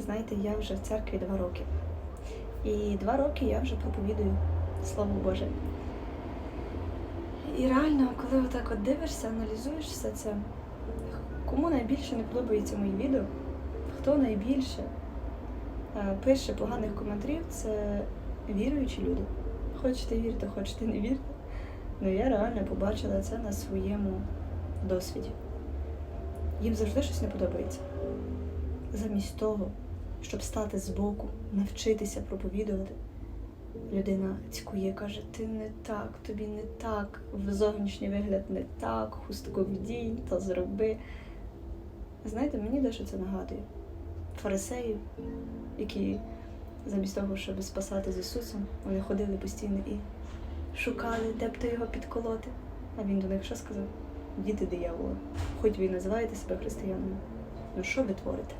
знаєте, я вже в церкві два роки. І два роки я вже проповідую Слово Боже. І реально, коли отак от дивишся, аналізуєш все це, кому найбільше не подобаються мої відео, хто найбільше е, пише поганих коментарів, це віруючі люди. Хочете вірте, хочете не вірте. Ну я реально побачила це на своєму досвіді. Їм завжди щось не подобається. Замість того, щоб стати збоку, навчитися проповідувати, людина цькує, каже, ти не так, тобі не так, в зовнішній вигляд не так, хустку вдій, то зроби. Знаєте, мені дещо це нагадує фарисеїв, які замість того, щоб спасати з Ісусом, вони ходили постійно і шукали, де б то його підколоти. А він до них що сказав? Діти диявола, хоч ви і називаєте себе християнами. Ну що ви творите?